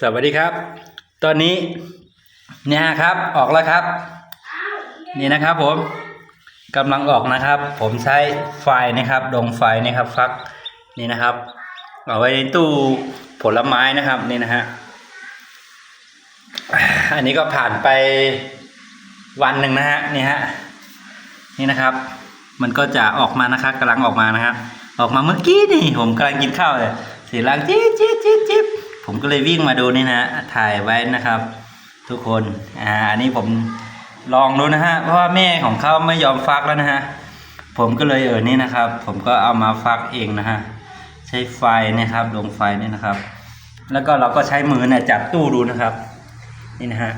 สวัสดีครับ ตอนนี้เนี่ยครับออกแล้วครับ นี่นะครับผมกำลังออกนะครับ ผมใช้ไฟนะครับดงไฟนะครับฟักนี่นะครับเอาไว้ในตู้ผลไม้นะครับนี่นะฮะอันนี้ก็ผ่านไปวันหนึ่งนะฮะนี่ฮะนี่นะครับ มันก็จะออกมานะครับกำลังออกมานะครับออกมาเมื่อกี้นี่ ผมกำลังกินข้าวเลยเสียงดังจิ๊บจิ๊บจิ๊บจิ๊บ ผมก็เลยวิ่งมาดูนี่นะฮะถ่ายไว้นะครับ ทุกคนอ่าอันนี้ผมลองดูนะฮะเพราะว่าแม่ของเขาไม่ยอมฟักแล้วนะฮะผมก็เลยเออนี่นะครับ ผมก็เอามาฟักเองนะฮะใช้ไฟนะครับลงไฟนี่นะครับ แล้วก็เราก็ใช้มือเนี่ยจับตู้ดูนะครับ นี่นะฮะ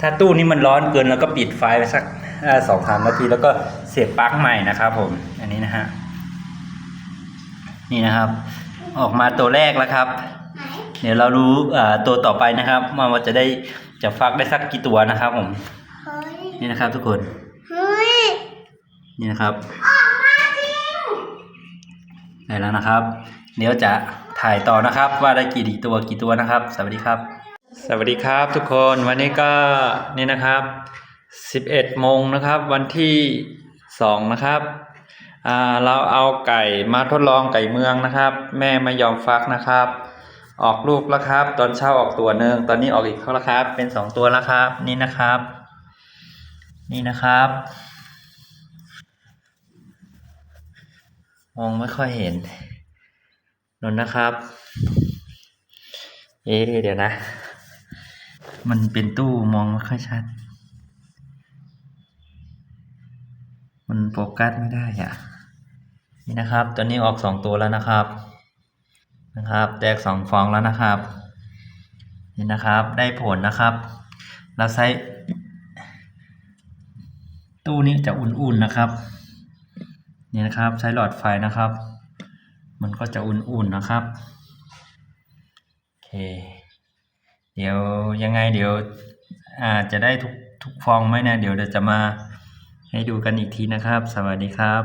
ถ้าตู้นี้มันร้อนเกินเราก็ปิดไฟไปสักสองสามนาทีแล้วก็เสียบปลั๊กใหม่นะครับ ผมอันนี้นะฮะนี่นะครับ ออกมาตัวแรกแล้วครับ เดี๋ยวเรารู้อ่าตัวต่อไปนะครับว่ามันจะได้จะฟักได้สักกี่ตัวนะครับผมเฮ้ยนี่นะครับทุกคนเฮ้ยนี่นะครับออกมาจริงได้แล้วนะครับ เดี๋ยวจะถ่ายต่อนะครับ ว่าได้กี่ตัวกี่ตัวนะครับ สวัสดีครับ สวัสดีครับทุกคนวันนี้ก็นี่นะครับ11โมงนะครับ วันที่2นะครับอ่าเราเอาไก่มาทดลองไก่เมืองนะครับ แม่ไม่ยอมฟักนะครับ ออกลูกแล้วครับ ตอนเช้าออกตัวหนึ่งตอนนี้ออกอีกแล้วครับ เป็นสองตัวแล้วครับ นี่นะครับ นี่นะครับมองไม่ค่อยเห็นนนนะครับ เอ๊เดี๋ยวนะ มันเป็นตู้มองไม่ค่อยชัด มันโฟกัสไม่ได้อะนี่นะครับ ตอนนี้ออกสองตัวแล้วนะครับ นะครับ แตกสองฟองแล้วนะครับ นี่นะครับได้ผลนะครับ เราใช้ตู้นี้จะอุ่นๆนะครับ นี่นะครับใช้หลอดไฟนะครับ มันก็จะอุ่นๆนะครับโอเค เดี๋ยวยังไงเดี๋ยวอาจจะได้ทุกทุกฟองไหมนะเดี๋ยวเดี๋ยวจะมาให้ดูกันอีกทีนะครับ สวัสดีครับ